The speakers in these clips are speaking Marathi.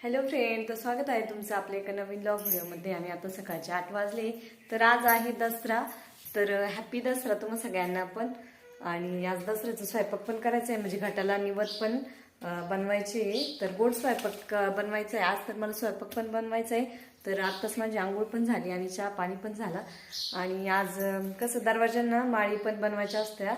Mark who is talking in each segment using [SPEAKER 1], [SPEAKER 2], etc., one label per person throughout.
[SPEAKER 1] हॅलो फ्रेंड तर स्वागत आहे तुमचं आपल्या एका नवीन ब्लॉग व्हिडिओमध्ये. आणि आता सकाळचे आठ वाजले तर आज आहे दसरा. तर हॅपी दसरा तुम्हा सगळ्यांना पण. आणि आज दसऱ्याचा स्वयंपाक पण करायचा आहे म्हणजे घटाला निवत पण बनवायचे आहे. तर गोड स्वयंपाक अं, बनवायचा आहे. आज तर मला स्वयंपाक पण बनवायचा आहे. तर आत्ताच माझी आंघोळ पण झाली आणि चहा पाणी पण झाला. आणि आज कसं दरवाज्यांना माळी पण बनवायच्या असत्या.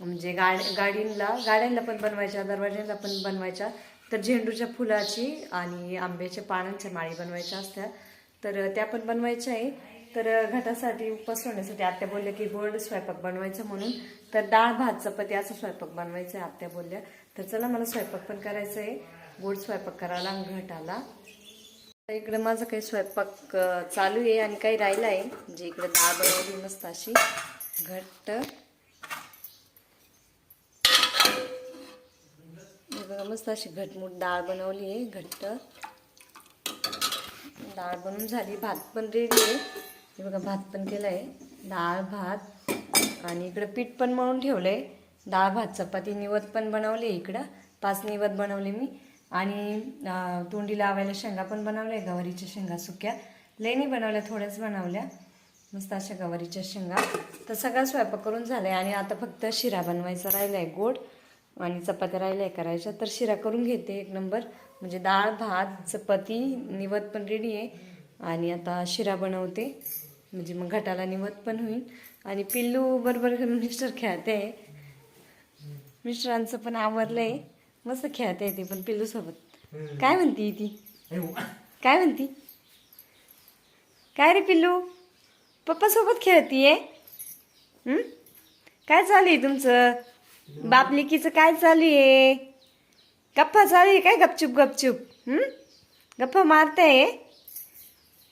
[SPEAKER 1] म्हणजे गाड गाडींना गाड्यांना पण बनवायच्या दरवाज्यांना पण बनवायच्या. तर झेंडूच्या फुलाची आणि आंब्याच्या पानांच्या माळी बनवायच्या असत्या. तर त्या पण बनवायच्या आहे. तर घटासाठी उपास होण्यासाठी आत्या बोलल्या की गोड स्वयंपाक बनवायचा म्हणून. तर डाळ भात चपाती असा स्वयंपाक बनवायचा आहे आत्या बोलल्या. तर चला मला स्वयंपाक पण करायचा आहे. गोड स्वयंपाक करायला घटाला. तर इकडे माझं काही स्वयंपाक चालू आहे आणि काही राहिला आहे म्हणजे इकडे डाळ बनवली मस्त अशी. घट्ट हे बघा मस्त अशी घटमूट डाळ बनवली आहे घट्ट. डाळ बनवून झाली भात पण रेडी आहे. हे बघा भात पण केलं आहे डाळ भात आणि इकडं पीठ पण मळून ठेवलं आहे डाळ भात चपाती निवत पण बनवली आहे इकडं. पाच निवत बनवले मी. आणि तोंडी लावायला शेंगा पण बनवल्या आहे गवारीच्या शेंगा सुक्या. लेणी बनवल्या थोड्याच बनवल्या. मस्त अशा गवारीच्या शेंगा. तर सगळा स्वयंपाक करून झाला आहे आणि आता फक्त शिरा बनवायचा राहिला आहे गोड. आणि चपात्या राहिल्या करायच्या. तर शिरा करून घेते एक नंबर. म्हणजे डाळ भात चपाती निवत पण रेडी आहे. आणि आता शिरा बनवते. म्हणजे मग घटाला निवत पण होईल. आणि पिल्लू बरोबर मिस्टर खेळते मिस्टरांचं पण आवरलं आहे मस्त खेळते ते पण पिल्लूसोबत काय म्हणती ती? काय म्हणती? काय रे पिल्लू? पप्पासोबत खेळतीये? काय चालू आहे तुमचं? बापलिकीचं काय चालू आहे गप्पा चालू आहे काय गपचूप गपचूप? गप्पा मारताय?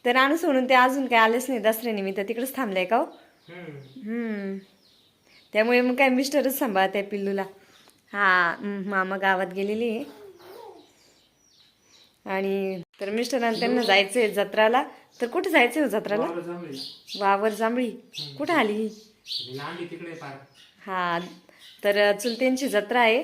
[SPEAKER 1] तर आणू सोडून ते अजून काय आलेच नाही दसऱ्यानिमित्त. तिकडेच थांबलंय का हो? हं. त्यामुळे मग काय मिस्टरच सांभाळत आहे पिल्लूला. हा हं, मामा गावात गेलेली आहे. आणि तर मिस्टरांना त्यांना जायचंय जत्राला. तर कुठे जायचंय हो जत्राला? वावर जांभळी. कुठं आली ही तर चुलत्यांची जत्रा आहे.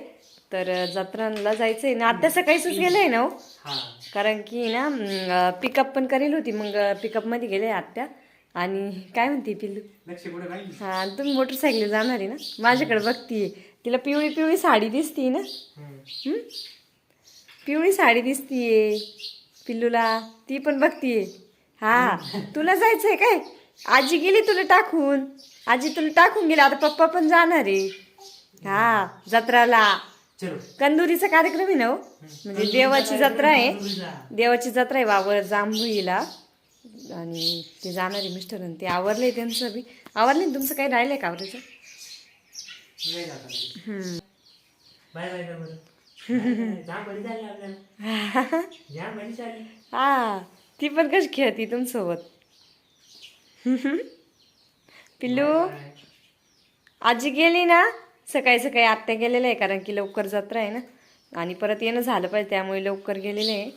[SPEAKER 1] तर जत्रांना जायचंय. ना आता सकाळीच गेलंय ना हो?
[SPEAKER 2] हा.
[SPEAKER 1] कारण की ना पिकअप पण करेल होती. मग पिकअपमध्ये गेले आत्या. आणि काय म्हणते पिल्लू? हा तुम्ही मोटरसायकल जाणार आहे ना? माझ्याकडे बघतीये. तिला पिवळी पिवळी साडी दिसतीये ना? पिवळी साडी दिसतीये पिल्लूला. ती पण बघतीये. हा तुला जायचंय काय? आजी गेली तुला टाकून. आजी तुला टाकून गेली. आता पप्पा पण जाणार आहे. हा जत्राला. कंदुरीचा कार्यक्रम आहे ना हो? म्हणजे देवाची जत्रा आहे. देवाची जत्रा आहे वावर जांभुईला. आणि ते जाणार आहे मिस्टर ते आवरलंय त्यांचं बी. आवरलंय ना तुमचं काही राहिलंय का आवरायचं? हम्म. हा ती पण कशी खेळती तुमच्यासोबत पिल्लू. आजी गेली ना? सकाळी सकाळी आत्या गेलेल्या आहे कारण की लवकर जत्रा आहे ना? आणि परत येणं झालं पाहिजे त्यामुळे लवकर गेलेले आहे.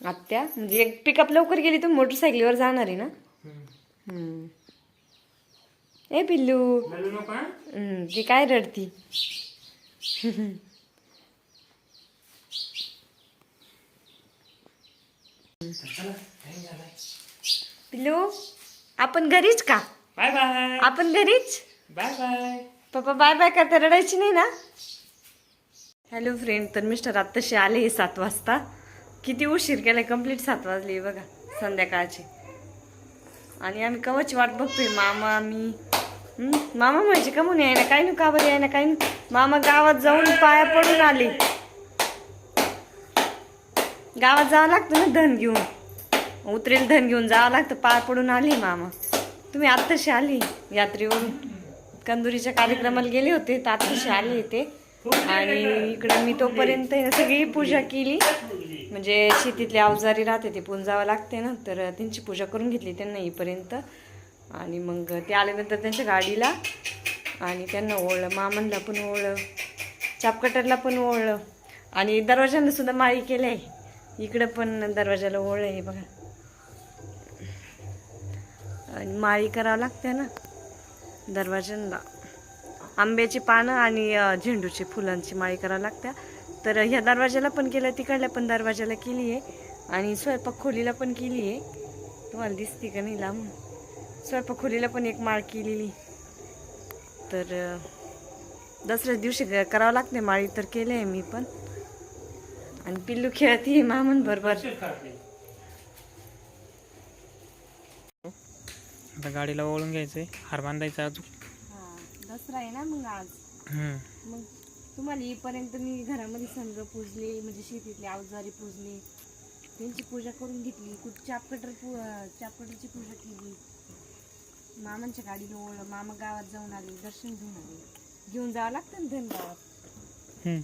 [SPEAKER 1] आत्या? म्हणजे एक पिकअप लवकर गेली तर मोटरसायकलीवर जाणार आहे ना. ए पिल्लू. ती काय रडती? पिल्लू? आपण घरीच का?
[SPEAKER 2] Bye bye.
[SPEAKER 1] आपण घरीच?
[SPEAKER 2] Bye bye.
[SPEAKER 1] पप्पा बाय बाय करता रडायची नाही ना? हॅलो फ्रेंड तर मिस्टर आत्ताशी आले हे सात वाजता. किती उशीर केलाय कंप्लीट सात वाजले बघा संध्याकाळचे. आणि आम्ही कवाची वाट बघतोय मामा मी? मामा म्हणजे का म्हणून यायना काही नाही का बरं यायना काही नाही. मामा गावात जाऊन पाया पडून आले. गावात जावं लागतं ना धन घेऊन. उतरेल धन घेऊन जावं लागतं पाय पडून आले मामा. तुम्ही आत्ताशी आली यात्रेवरून. कंदुरीच्या कार्यक्रमाला गेले होते तर आत्ताशी आले ते आणि इकडे मी तोपर्यंत सगळी पूजा केली. म्हणजे शेतीतले अवजारी राहते ते पुंजावं लागते ना तर त्यांची पूजा करून घेतली त्यांना येईपर्यंत आणि मग ते आल्यानंतर त्यांच्या गाडीला आणि त्यांना ओळलं मामनला पण ओळलं चापकटरला पण ओळलं. आणि दरवाजाला सुद्धा माळी केली आहे इकडं पण दरवाजाला ओळ आहे बघा. आणि माळी करावं लागते ना. दरवाज्यांना. आंब्याची पानं आणि झेंडूची फुलांची माळी करावं लागत्या. तर ह्या दरवाज्याला पण केलं तिकडल्या पण दरवाजाला केली आहे. आणि स्वयंपाक खोलीला पण केली आहे. तुम्हाला दिसते का नाही लांब? स्वयंपाक खोलीला पण एक माळ केलेली. तर दसऱ्या दिवशी करावं लागते माळी तर केले आहे मी पण. आणि पिल्लू खेळते मामन बरोबर
[SPEAKER 3] आता गाडीला वळून घ्यायचंय. हार बांधायचा अजून.
[SPEAKER 1] दसरा आहे ना मग आज.
[SPEAKER 3] हम्म.
[SPEAKER 1] मग तुम्हाला येईपर्यंत मी घरामध्ये संग पूजले म्हणजे शेतीतले अवजारी पूजले. त्यांची पूजा करून घेतली. कुठं चापकटर पू चापकटरची पूजा केली. मामांच्या गाडीला ओळलं मामा गावात जाऊन आले दर्शन घेऊन आले. घेऊन जावं लागतं ना धन गावात
[SPEAKER 3] हम्म.